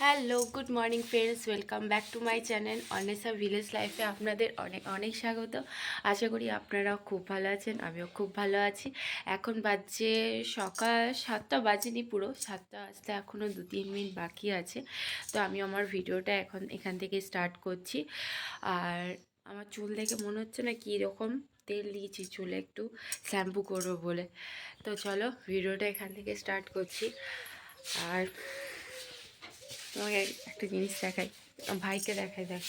Hello, good morning friends, welcome back to my channel Anesa village লাইফে আপনাদের অনেক অনেক স্বাগত। আশা করি আপনারাও খুব ভালো আছেন, আমিও খুব ভালো আছি। এখন বাজছে সকাল সাতটা, বাজেনি পুরো, সাতটা আসতে এখনও দু তিন মিনিট বাকি আছে। তো আমি আমার ভিডিওটা এখন এখান থেকে স্টার্ট করছি। আর আমার চুল দেখে মনে হচ্ছে না কী রকম তেল দিয়েছি, চুলে একটু শ্যাম্পু করব বলে। তো চলো, ভিডিওটা এখান থেকে স্টার্ট করছি। আর তোমাকে একটা জিনিস দেখাই। ভাইকে দেখাই, দেখ।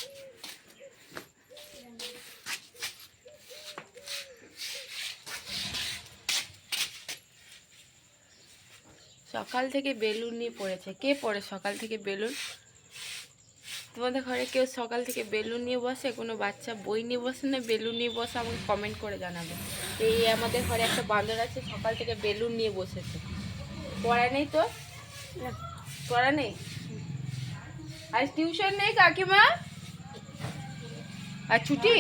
সকাল থেকে বেলুন নিয়ে পড়েছে। কে পড়ে সকাল থেকে বেলুন? তোমাদের ঘরে কেউ সকাল থেকে বেলুন নিয়ে বসে? কোনো বাচ্চা বই নিয়ে বসে না বেলুন নিয়ে বসে? আমাকে কমেন্ট করে জানাবে। এই আমাদের ঘরে একটা বান্দর আছে, সকাল থেকে বেলুন নিয়ে বসেছে। পড়া নেই তো? পড়া নেই? আজ টিউশন নেই কাকিমা? আর ছুটি?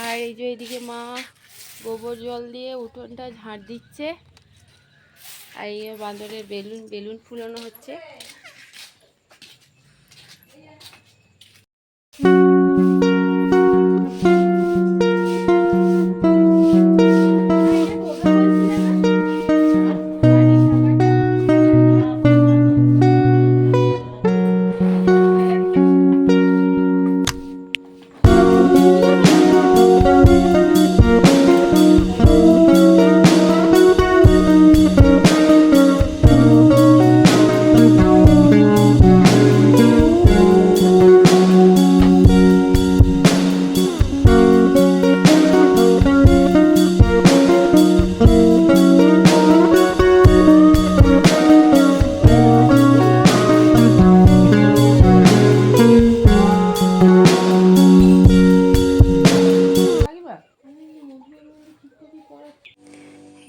আর এই যে এদিকে মা গোবর জল দিয়ে উঠোনটা ঝাড় দিচ্ছে। আর এই বাঁদরের বেলুন বেলুন ফুলানো হচ্ছে।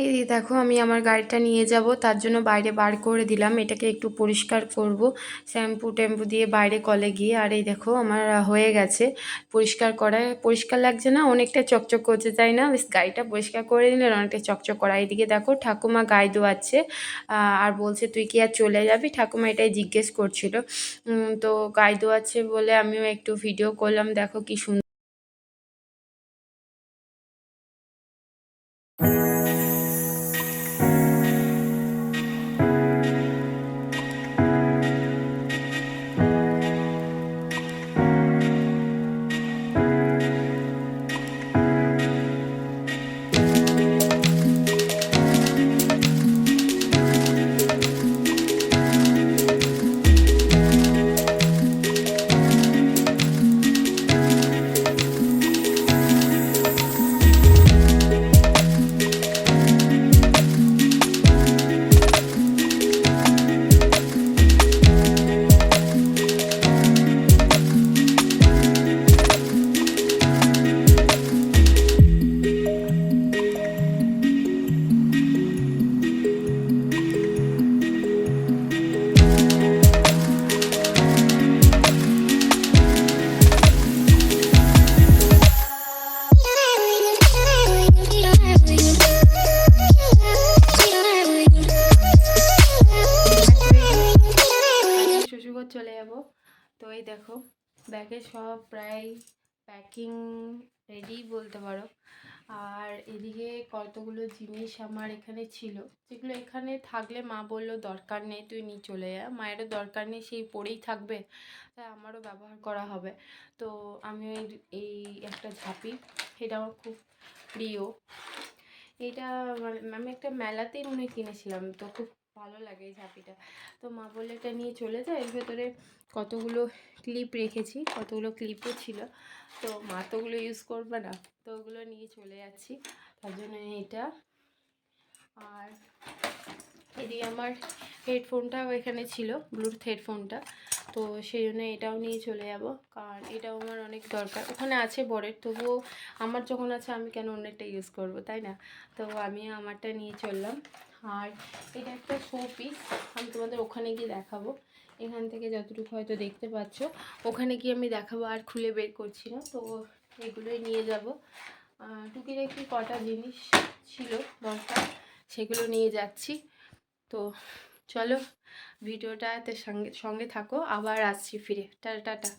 এই দেখো আমি আমার গাড়িটা নিয়ে যাব, তার জন্য বাইরে বার করে দিলাম। এটাকে একটু পরিষ্কার করব। শ্যাম্পু ট্যাম্পু দিয়ে বাইরে কলে গিয়ে, আর এই দেখো আমার হয়ে গেছে পরিষ্কার করা। পরিষ্কার লাগছে না, অনেকটা চকচক করছে, তাই না? বেশ, গাড়িটা পরিষ্কার করে দিলে অনেকটা চকচক করা। এইদিকে দেখো ঠাকুমা গায়ে দোয়াচ্ছে আর বলছে, তুই কি আর চলে যাবি? ঠাকুমা এটাই জিজ্ঞেস করছিল। তো গায়ে দোয়াচ্ছে বলে আমিও একটু ভিডিও করলাম। দেখো কি সুন্দর তো এই দেখো, ব্যাগে সব প্রায় প্যাকিং রেডি বলতে পারো। আর এদিকে কতগুলো জিনিস আমার এখানে ছিল, যেগুলো এখানে থাকলে মা বলল, দরকার নেই, তুই নিয়ে চলে যা। মায়েরও দরকার নেই, সেই পরেই থাকবে, তাই আমারও ব্যবহার করা হবে। তো আমি এই একটা ঝাঁপি, এটা আমার খুব প্রিয়। এটা মানে আমি একটা মেলাতেই মনে কিনেছিলাম, তো খুব ভালো লাগে এই ঝাঁপিটা। তো মা বললে, এটা নিয়ে চলে যায় এর ভেতরে কতগুলো ক্লিপ রেখেছি, কতগুলো ক্লিপও ছিল। তো মা তো ওগুলো ইউজ করবে না, তো ওগুলো নিয়ে চলে যাচ্ছি। তার জন্য এটা। আর এদিকে আমার হেডফোনটাও এখানে ছিল ব্লুটুথ হেডফোনটা তো সেই জন্য এটাও নিয়ে চলে যাব, কারণ এটাও আমার অনেক দরকার। ওখানে আছে বরের, তবুও আমার যখন আছে আমি কেন অন্যটা ইউজ করব, তাই না? তো আমি আমারটা নিয়ে চললাম। আর এটা একটা শো পিস আমি তোমাদের ওখানে গিয়ে দেখাবো। এখান থেকে যতটুকু হয়তো দেখতে পাচ্ছ। ওখানে গিয়ে আমি দেখাবো আর খুলে বের করছি না। তো এগুলোই নিয়ে যাব। টুকিটাকি কটা জিনিস ছিল দরকার, সেগুলো নিয়ে যাচ্ছি। তো চলো ভিডিওটাতে সঙ্গে সঙ্গে থাকো। আবার আসছি ফিরে। Tata tata.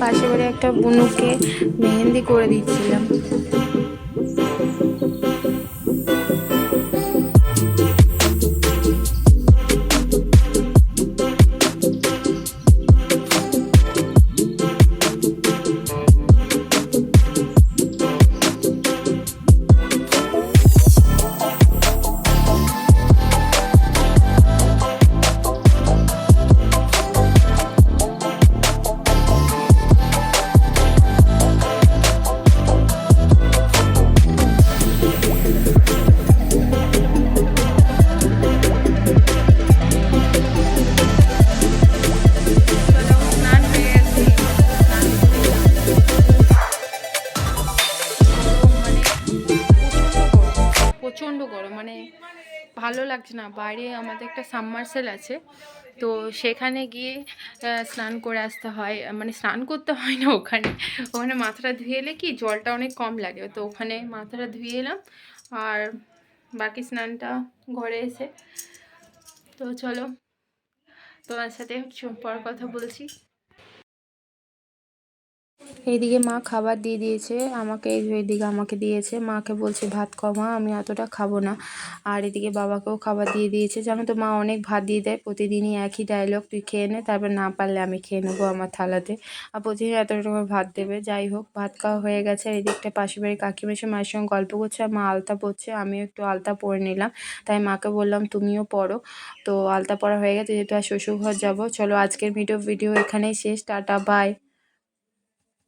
পাশে বাড়ি একটা বুনুকে মেহেন্দি করে দিচ্ছিলাম। ভালো লাগছে না। বাইরে আমাদের একটা সাবমার্সেল আছে। তো সেখানে গিয়ে স্নান করে আসতে হয়। মানে স্নান করতে হয় না ওখানে। ওখানে মাথাটা ধুয়ে এলে কি জলটা অনেক কম লাগে। তো ওখানে মাথাটা ধুয়ে এলাম। আর বাকি স্নানটা ঘরে এসে। তো চলো, তোমার সাথে পর কথা বলছি। এইদিকে মা খাবার দিয়ে দিয়েছে, আমাকে এইদিকে আমাকে দিয়েছে। মাকে বলছে, ভাত কমা আমি এতটা খাব না। আর এদিকে বাবাকেও খাবার দিয়ে দিয়েছে। জানো তো মা অনেক ভাত দিয়ে দেয়, প্রতিদিনই একই ডায়লগ তুই খেয়ে নে, তারপর না পারলে আমি খেয়ে নেব আমার থালাতে। আর প্রতিদিন এত রকমের ভাত দেবে। যাই হোক, ভাত খাওয়া হয়ে গেছে। আর এদিকটা পাশের বাড়ির কাকিমা এসে মায়ের সঙ্গে গল্প করছে, আর মা আলতা পরছে, আমিও একটু আলতা পরে নিলাম। তাই মাকে বললাম, তুমিও পড়ো। তো আলতা পরা হয়ে গেছে, যেহেতু আর শ্বশুরঘর যাব। চলো আজকের ভিডিও ভিডিও এখানেই শেষ। Tata bye